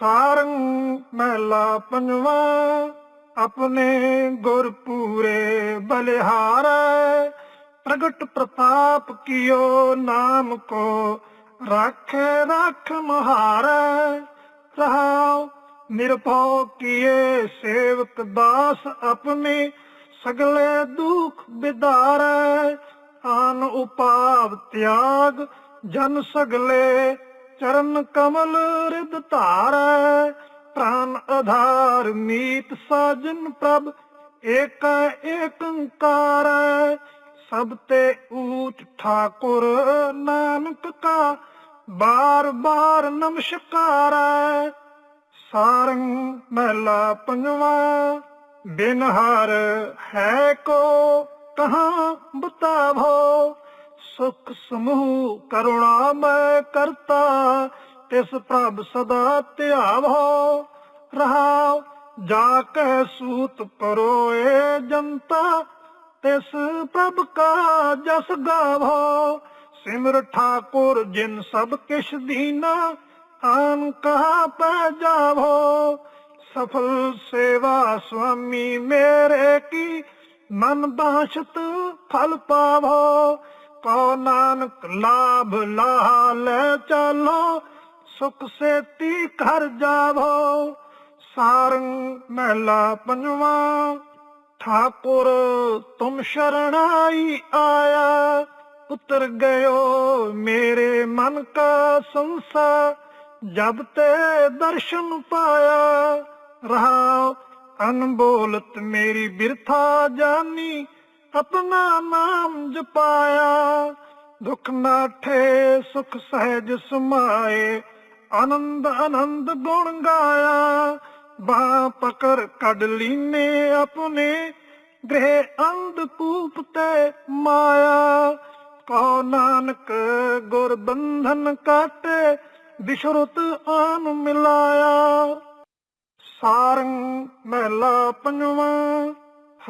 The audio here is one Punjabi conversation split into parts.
ਸਾਰੰਗ ਮਹਿਲਾ ਪੰਜਵਾ, ਆਪਣੇ ਗੁਰ ਪੂਰੇ ਬਲਿਹਾਰੈ। ਪ੍ਰਗਟ ਪ੍ਰਤਾਪ ਕੀਓ ਨਾਮ ਕੋ, ਰੱਖ ਰੱਖ ਮਹਾਰੈ। ਰਹਾਉ ਨਿਰਭਉ ਕੀਏ ਸੇਵਕ ਦਾਸ ਆਪਣੇ, ਸਗਲੇ ਦੁਖ ਬਿਦਾਰੈ। ਆਨ ਉਪਾਵ ਤਿਆਗ ਜਨ ਸਗਲੇ ਚਰਨ ਕਮਲ ਰਿਦ ਧਾਰੈ, ਪ੍ਰਾਨ ਆਧਾਰ ਮੀਤ ਸਾਜਨ ਪ੍ਰਭ, ਏਕ ਏਕੰਕਾਰ, ਸਭ ਤੇ ਊਚ ਠਾਕੁਰ ਨਾਨਕ ਕਾ, ਬਾਰ ਬਾਰ ਨਮਸਕਾਰ। ਸਾਰੰਗ ਮਹਿਲਾ ਪੰਜਵਾ ਬਿਨ ਹਰ ਹੈ ਕੋ ਕਹਾਂ ਬਤਾਵੋ ਸੁਖ ਸਮੂਹ ਕਰੁਣਾ ਮੈਂ ਕਰਤਾ, ਤਿਸ ਪ੍ਰਭ ਸਦਾ ਧਿਆਵੋ ਰਹਾਉ। ਜਾ ਕਹਿ ਸੂਤ ਪਰੋਏ ਜਨਤਾ, ਤਿਸ ਪ੍ਰਭ ਕਾ ਜਸ ਗਾਵੋ। ਸਿਮਰ ਠਾਕੁਰ ਜਿਨ ਸਭ ਕਿਛ ਦੀਨਾ ਆਨ ਕਹਾ ਪੈ ਜਾਵੋ। ਸਫਲ ਸੇਵਾ ਸੁਆਮੀ ਮੇਰੇ ਕੀ, ਮਨ ਬਾਸ਼ਤ ਫਲ ਪਾਵੋ। ਕੋ ਨਾਨਕ ਲਾਭ ਲਾਹ ਲੈ ਚਾਲੋ, ਸੁਖ ਸੇਤੀ ਘਰ ਜਾਵੋ। ਸਾਰੰਗ ਮਹਿਲਾ ਪੰਜਵਾ, ਠਾਕੁਰ ਤੁਮ ਸ਼ਰਣਾਈ ਆਇਆ। ਉਤਰ ਗਇਓ ਮੇਰੇ ਮਨ ਕਾ ਸੰਸਾ, ਜਬ ਤੇ ਦਰਸ਼ਨ ਪਾਇਆ। ਰਹਾ ਅਨਬੋਲਤ ਮੇਰੀ ਬਿਰਥਾ ਜਾਨੀ ਆਪਣਾ ਨਾਮ ਜਪਾਇਆ, ਦੁਖ ਨਾ ਠੇ ਸੁਖ ਸਹਿਜ ਸਮਾਏ, ਆਨੰਦ ਆਨੰਦ ਗੁਣ ਗਾਇਆ। ਬਾਹ ਪਕੜ ਕੱਢ ਲੀਨੇ ਆਪਣੇ, ਗ੍ਰਹਿ ਅੰਧ ਕੂਪ ਤੇ ਮਾਇਆ। ਕੋ ਨਾਨਕ, ਗੁਰ ਬੰਧਨ ਕਾਟੇ, ਬਿਸ਼ਰਤ ਆਨ ਮਿਲਾਇਆ। ਸਾਰੰਗ ਮਹਿਲਾ ਪੰਜਵਾ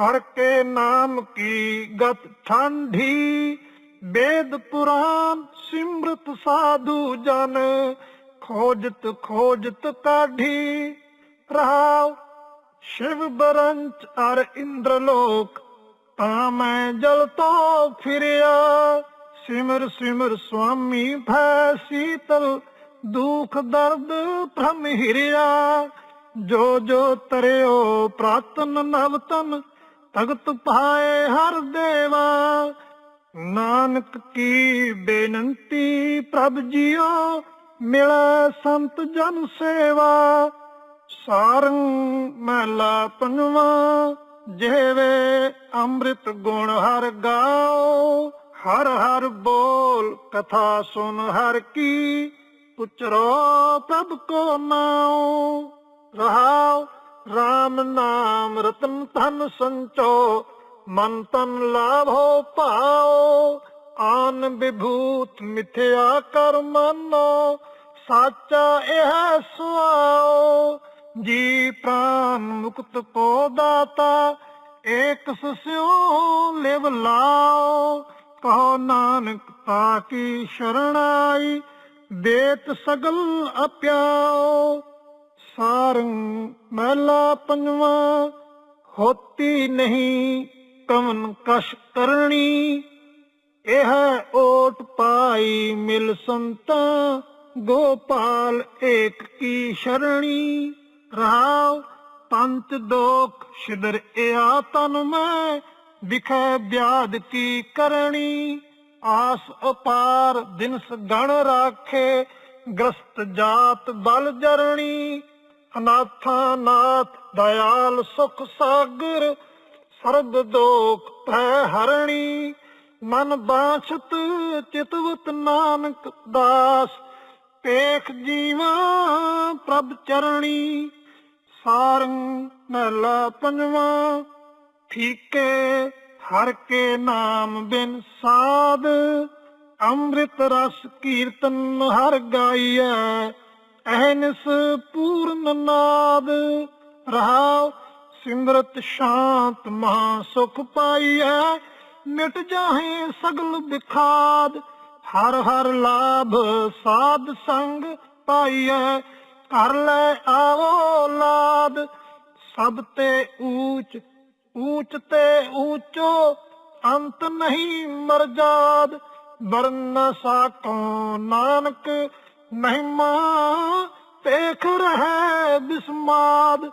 ਹਰ ਕੇ ਨਾਮ ਕੀ ਗਤ ਠੰਢੀ ਵੇਦ ਪੁਰਾਨ ਸਿਮਰਤ ਸਾਧੂ ਜਨ, ਖੋਜਤ ਖੋਜਤ ਕਾਢੀ। ਰਹਾਉ, ਸ਼ਿਵ ਬਰੰਚ ਅਰ ਇੰਦਰ ਲੋਕ, ਤਾਂ ਮੈਂ ਜਲ ਤੋਂ ਫਿਰਿਆ। ਸਿਮਰ ਸਿਮਰ ਸੁਆਮੀ ਭੈ ਸੀਤਲ, ਦੁਖ ਦਰਦ ਭ੍ਰਮ ਹਿਰਿਆ। ਜੋ ਜੋ ਤਰਿਓ ਪ੍ਰਾਤਨ ਨਵਤਨ ਭਗਤ ਪਾਏ ਹਰ ਦੇਵਾ, ਨਾਨਕ ਕੀ ਬੇਨਤੀ ਪ੍ਰਭ ਜੀਓ, ਮਿਲੈ ਸੰਤ ਜਨ ਸੇਵਾ ਸਾਰੰ ਮਹਿਲਾ ਪੰਜਵਾ, ਜਿਹਵੇ ਅੰਮ੍ਰਿਤ ਗੁਣ ਹਰ ਗਾਓ, ਹਰ ਹਰ ਬੋਲ ਕਥਾ ਸੁਨ ਹਰ ਕੀ ਉਚਰੋ ਪ੍ਰਭ ਕੋ ਨਾਉ, ਰਹਾਉ RAM ਨਾਮ ਰਤਨ ਧਨ ਸੰਚੋ, ਮਨ ਤਨ ਲਾਭੋ ਭਾਉ ਆਨ ਵਿਭੂਤ ਮਿਥਿਆ ਕਰ ਮੰਨੋ, ਸਾਚਾ ਇਹ ਸੁਆਓ। ਜੀ ਪ੍ਰਾਨ ਮੁਕਤ ਕੋ ਦਾਤਾ, ਏਕ ਸਸਿਓ ਲਿਵ ਲਾਓ। ਕਹੋ ਨਾਨਕ ਤਾਕੀ ਸ਼ਰਣਾਈ ਦੇਤ ਸਗਲ ਅਪਿਆਓ। ਸਾਰੰਗ ਮਹਿਲਾ ਪੰਜਵਾ, ਹੋਤੀ ਨਹੀਂ ਕਵਨ ਕਸ਼ ਕਰਨੀ ਇਹ ਓਟ ਪਾਈ ਮਿਲ ਸੰਤਾ, ਗੋਪਾਲ ਏਕ ਕੀ ਸ਼ਰਣੀ। ਰਾਵ ਪੰਚ ਦੋਖ ਸ਼ਿਦਰ ਇਆ ਤਨ ਮੈਂ, ਵਿਖੇ ਵਿਆਦ ਕੀ ਕਰਣੀ। ਆਸ ਅਪਾਰ ਦਿਨਸ ਗਣ ਰਾਖੇ, ਗ੍ਰਸਤ ਜਾਤ ਬਲ ਜਰਣੀ। ਅਨਾਥਾ ਨਾਥ, ਦਇਆਲ ਸੁਖ ਸਾਗਰ, ਸਰਬ ਦੋਖ ਭੈ ਹਰਣੀ। ਮਨ ਬਾਛਤ ਚਿਤਵਤ ਨਾਨਕ ਦਾਸ, ਪੇਖ ਜੀਵਾ ਪ੍ਰਭ ਚਰਣੀ। ਸਾਰੰਗ ਮਹਿਲਾ ਪੰਜਵਾ, ਠੀਕੇ ਹਰ ਕੇ ਨਾਮ ਬਿਨ ਸਾਧ। ਅੰਮ੍ਰਿਤ ਰਸ ਕੀਰਤਨ ਹਰ ਗਾਈਐ ਅਹਨਿਸ ਪੂਰਨ ਨਾਦ, ਰਹਾਉ ਸਿਮਰਤ ਸ਼ਾਂਤ ਮਹਾ ਸੁਖ ਪਾਈਐ। ਮਿਟ ਜਾਹੇ ਸਗਲ ਵਿਖਾਦ, ਹਰ ਹਰ ਲਾਭ ਸਾਧ ਸੰਗ ਪਾਈਐ। ਕਰ ਲੈ ਆਵੋ ਲਾਦ, ਸਭ ਤੇ ਊਚ ਊਚ ਤੇ ਊਚੋ, ਅੰਤ ਨਹੀਂ ਮਰਜਾਦ ਵਰਨ ਸਾਕੋ ਨਾਨਕ ਮਹਿਮਾ ਤੇਖ ਰਹਿ ਬਿਸਮਾਦ।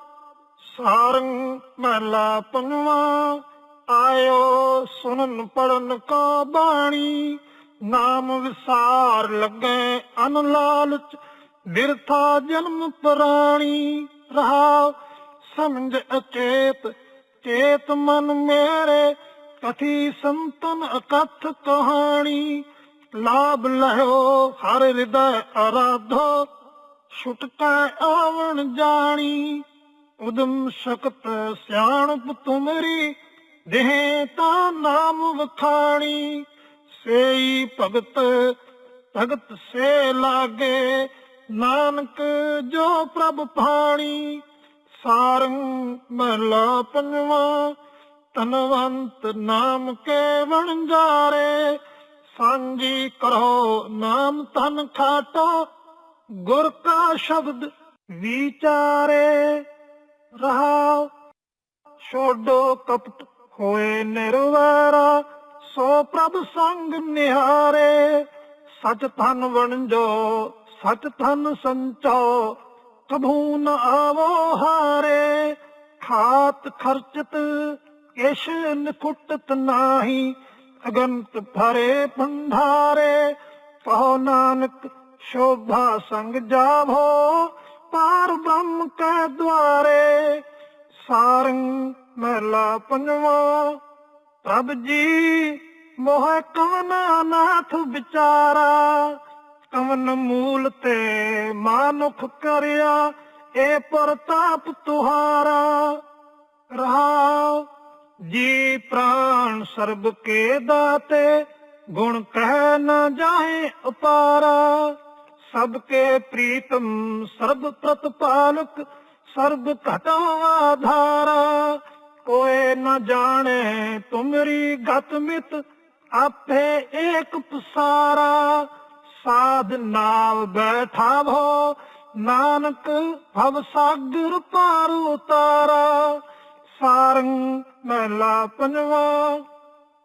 ਸਾਰੰਗ ਮਹਲਾ ਪੰਜਵਾ, ਆਇਓ ਸੁਨਨ ਪੜਨ ਕਾ ਬਾਣੀ। ਨਾਮ ਵਿਸਾਰ ਲੱਗੇ ਅਨ ਲਾਲਚ ਬਿਰਥਾ ਜਨਮ ਪ੍ਰਾਣੀ। ਰਹਾ ਸਮਝ ਅਚੇਤ, ਚੇਤ ਮਨ ਮੇਰੇ, ਕਥੀ ਸੰਤਨ ਅਕਥ ਕਹਾਣੀ। ਲਾਭ ਲਹਿਓ ਹਰ ਹਿਰਦੈ ਅਰਾਧੋ ਛੁਟਕੈ ਆਵਣ ਜਾਣੀ। ਉਦਮ ਸ਼ਕਤ ਸਿਆਣਪ ਤੁਮਰੀ ਦੇਹ ਤਾਂ ਨਾਮ ਵਖਾਣੀ। ਸੇਈ ਭਗਤ ਭਗਤ ਸੇ ਲਾਗੇ, ਨਾਨਕ ਜੋ ਪ੍ਰਭ ਪਾਣੀ ਸਾਰੰਗ ਮਹਲਾ ਪੰਜਵਾ ਤਨਵੰਤ ਨਾਮ ਕੇ ਵਣਜਾਰੇ। ਸਾਂਝੀ ਕਰੋ, ਨਾਮ ਤਨ ਖਾਟਾ ਗੁਰ ਕਾ ਸ਼ਬਦ ਵਿਚਾਰੇ ਰਹਾ ਛੋਡੋ ਕਪਟ ਹੋਏ ਨਿਰਵੈਰਾ, ਸੋ ਪ੍ਰਭ ਸੰਗ ਨਿਹਾਰੇ। ਸਚ ਧਨ ਵਣਜੋ, ਸਚ ਧਨ ਸੰਚੋ ਕਭੂ ਨ ਆਵੋ ਹਾਰੇ। ਖਾਤ ਖਰਚਤ, ਕਿਛ ਨਿਕੁਟਤ ਨਾਹੀ ਅਗੰਤ ਭਰੇ ਭੰਡਾਰੇ, ਕਹੋ ਨਾਨਕ ਸ਼ੋਭਾ ਸੰਗ ਜਾਵੋ, ਪਾਰ ਬ੍ਰਹਮ ਕੈ ਦਵਾਰੇ ਸਾਰੰਗ ਮਹਿਲਾ ਪੰਜਵਾ, ਪ੍ਰਭ ਜੀ ਮੋਹ ਕਵਨ ਨਾਥ ਵਿਚਾਰਾ, ਕਵਨ ਮੂਲ ਤੇ ਮਾਨੁਖ ਕਰਿਆ ਏ ਪ੍ਰਤਾਪ ਤੁਹਾਰਾ। ਜੀ ਪ੍ਰਾਣ ਸਰਬ ਕੇ ਦਾਤੇ, ਗੁਣ ਕਹਿ ਨਾ ਜਾਏ ਅਪਾਰਾ ਸਭ ਕੇ ਪ੍ਰੀਤਮ ਸਰਬ ਪ੍ਰਤਪਾਲਕ, ਸਰਬ ਘਟਾ ਆਧਾਰਾ। ਕੋਏ ਨ ਜਾਣੇ ਤੁਮਰੀ ਗਤ ਮਿਤ, ਆਪੇ ਏਕ ਪਸਾਰਾ। ਸਾਧ ਨਾਵ ਬੈਠਾਵੋ, ਨਾਨਕ ਭਵ ਸਾਗਰ ਪਾਰ ਉਤਾਰਾ। ਸਾਰੰਗ ਮਹਿਲਾ ਪੰਜਵਾ,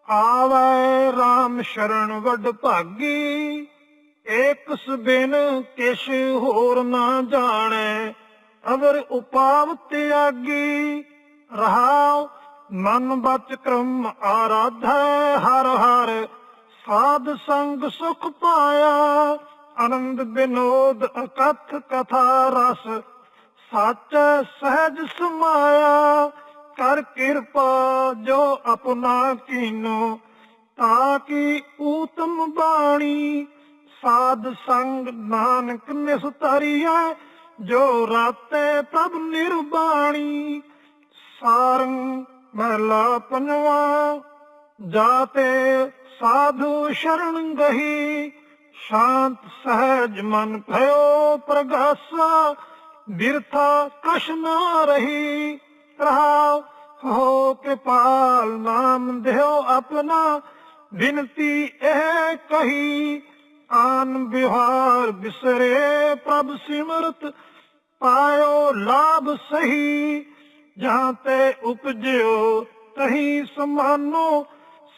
ਆਵੈ RAM ਸ਼ਰਨ ਵੱਡ ਭਾਗੀ। ਏਕਸ ਬਿਨ ਕਿਛ ਹੋਰ ਨਾ ਜਾਣੈ, ਅਵਰ ਉਪਾਵ ਤਿਆਗੀ। ਰਹਾਉ ਮਨ ਬਚ ਕਰਮ ਆਰਾਧੈ, ਹਰ ਹਰ ਸਾਧ ਸੰਗ ਸੁਖ ਪਾਇਆ। ਆਨੰਦ ਬਿਨੋਦ ਅਕਥ ਕਥਾ ਰਸ, ਸੱਚ ਸਹਿਜ ਸਮਾਇਆ। ਕਰ ਕਿਰਪਾ ਜੋ ਆਪਣਾ ਕੀਨੋ, ਤਾਂ ਕੀ ਊਤਮ ਬਾਣੀ ਸਾਧ ਸੰਗ ਨਾਨਕ ਨਿਸਤਰੀਐ, ਜੋ ਰਾਤੇ ਤਬ ਨਿਰਬਾਣੀ। ਸਾਰੰਗ ਮਹਲਾ ਪੰਜਵਾ, ਜਾਤੇ ਸਾਧੂ ਸ਼ਰਨ ਗਹੀ, ਸ਼ਾਂਤ ਸਹਿਜ ਮਨ ਭਇਓ ਪ੍ਰਗਾਸਾ, ਬਿਰਥਾ ਕਛ ਨਾ ਰਹੀ। ਰਹਾ ਹੋ ਕਿਰਪਾਲ ਨਾਮ ਦਿਓ ਆਪਣਾ, ਬਿਨਤੀ ਇਹ ਕਹੀ, ਆਨ ਵਿਹਾਰ ਬਿਸਰੇ ਪ੍ਰਭ ਸਿਮਰਤ, ਪਾਇਓ ਲਾਭ ਸਹੀ ਜਹਾਂ ਤੇ ਉਪਜਿਓ ਤਹੀ ਸਮਾਨੋ,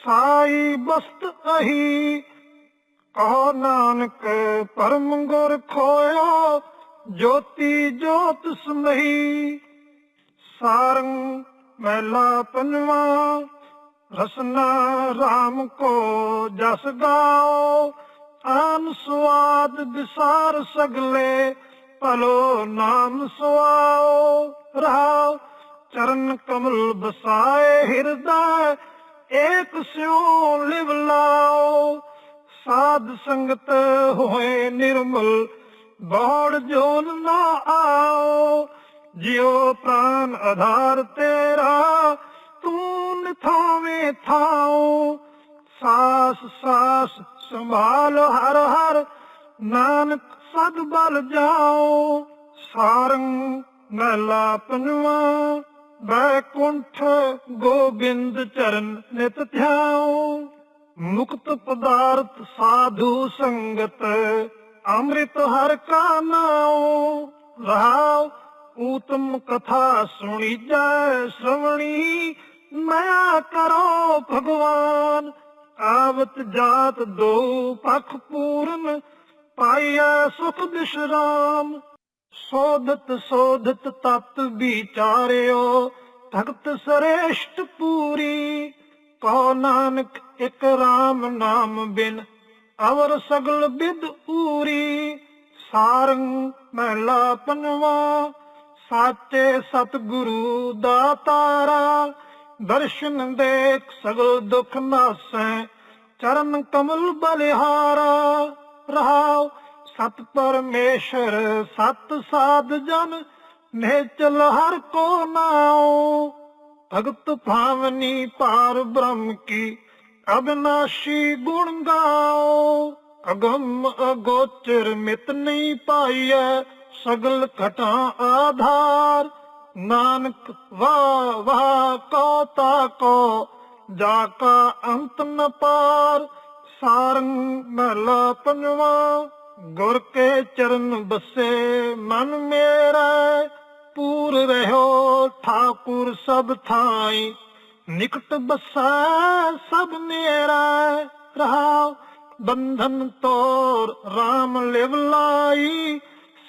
ਸਾਈ ਬਸਤ ਅਹੀ। ਕਹੋ ਨਾਨਕ, ਪਰਮ ਗੁਰ ਖੋਇਓ, ਜੋਤੀ ਜੋਤ ਸਮਹੀ ਸਾਰੰਗ ਮਹਿਲਾ ਪੰਜਵਾ, ਰਸਨਾ RAM ਕੋ ਜਸ ਗਾਓ। ਆਮ ਸੁਆਦ ਵਿਸਾਰ ਸਗਲੇ, ਭਲੋ ਨਾਮ ਸੁਆਓ। ਰਹਾਓ, ਚਰਨ ਕਮਲ ਬਸਾਏ ਹਿਰਦਾ, ਏਕ ਸਿਉ ਲਿਵ ਲਾਓ। ਸਾਧ ਸੰਗਤ ਹੋਏ ਨਿਰਮਲ, ਬੋੜ ਜੋਨ ਨਾ ਆਓ। ਜਿਉ ਪ੍ਰਾਨ ਆਧਾਰ ਤੇਰਾ, ਤੂੰ ਨਿਥਾਵੇਂ ਥਾਓ ਸਾਸ ਸਾਸ ਸੰਭਾਲ ਹਰ ਹਰ, ਨਾਨਕ ਸਦ ਬਲ ਜਾਓ ਸਾਰੰਗ ਮਹਿਲਾ ਪੰਜਵਾ ਬੈਕੁੰਠ ਗੋਬਿੰਦ ਚਰਨ ਨਿਤ ਧਿਆਓ ਮੁਕਤ ਪਦਾਰਥ ਸਾਧੂ ਸੰਗਤ, ਅੰਮ੍ਰਿਤ ਹਰ ਕਾ ਨਾਉ। ਰਹਾਉ ਊਤਮ ਕਥਾ ਸੁਣੀ ਜੈ ਸ਼੍ਰਵਣੀ, ਮਾਇਆ ਕਰੋ ਭਗਵਾਨ। ਆਵਤ ਜਾਤ ਦੋ ਪਖ ਪੂਰਨ, ਪਾਇਆ ਸੁਖ ਬਿਸ਼ਰਾਮ। ਸੋਧਤ ਸੋਧਤ ਤਤ ਵਿਚਾਰਿਓ, ਭਗਤ ਸਰੇਸ਼ਟ ਪੂਰੀ। ਕਹੋ ਨਾਨਕ ਇਕ RAM ਨਾਮ ਬਿਨ, ਅਵਰ ਸਗਲ ਬਿਦ ਪੂਰੀ ਸਾਰੰਗ ਮਹਿਲਾ ਪੰਜਵਾ ਸਾਚੇ ਸਤਿਗੁਰੂ ਦਾਤਾਰਾ ਦਰਸ਼ਨ ਦੇਖ ਸਗਲ ਦੁਖ ਨਾਸੈ, ਚਰਨ ਕਮਲ ਬਲਿਹਾਰਾ, ਰਹਾਉ ਸਤ ਪਰਮੇਸ਼ਰ, ਸਤ ਸਾਧ ਜਨ ਨਿਹਚਲ ਹਰ ਕੋ ਨਾਉ। ਭਗਤ ਭਾਵਨੀ ਪਾਰ ਬ੍ਰਹਮ ਕੀ ਅਬਨਾਸ਼ੀ ਗੁਣ ਗਾਓ ਅਗਮ ਅਗੋਚਰ ਮਿਤ ਨਹੀਂ ਪਾਈਐ ਸਗਲ ਘਟਾਂ ਆਧਾਰ। ਨਾਨਕ ਵਾਹ ਵਾਹ ਕੋ ਤਾ ਕੋ ਜਾ ਕਾ ਅੰਤ ਨ ਪਾਰ। ਸਾਰੰਗ ਮਹਲਾ ਪੰਜਵਾ, ਗੁਰ ਕੇ ਚਰਨ ਬਸੇ ਮਨ ਮੇਰਾ। ਪੂਰ ਰਹਿਓ ਠਾਕੁਰ ਸਭ ਥਾਈ, ਨਿਕਟ ਬਸੈ ਸਭ ਨੇਰਾ। ਰਹਾਉ ਬੰਧਨ ਤੋਰ RAM ਲਿਵ ਲਾਈ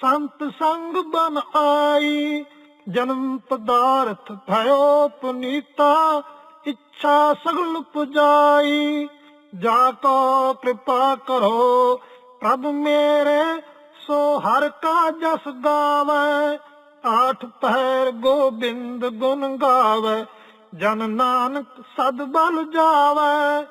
ਸੰਤ ਸੰਗ ਬਨ ਆਈ। ਜਨਮ ਪਦਾਰਥ ਭਇਓ ਪੁਨੀਤਾ, ਇੱਛਾ ਸਗਲ ਪੁਜਾਈ। ਜਾ ਕੋ ਕਿਰਪਾ ਕਰੋ, ਪ੍ਰਭ ਮੇਰੇ, ਸੋ ਹਰ ਕਾ ਜਸ ਗਾਵੇ। ਆਠ ਪਹਿਰ ਗੋਬਿੰਦ ਗੁਣ ਗਾਵੇ, ਜਨ ਨਾਨਕ ਸਦ ਬਲ ਜਾਵੇ।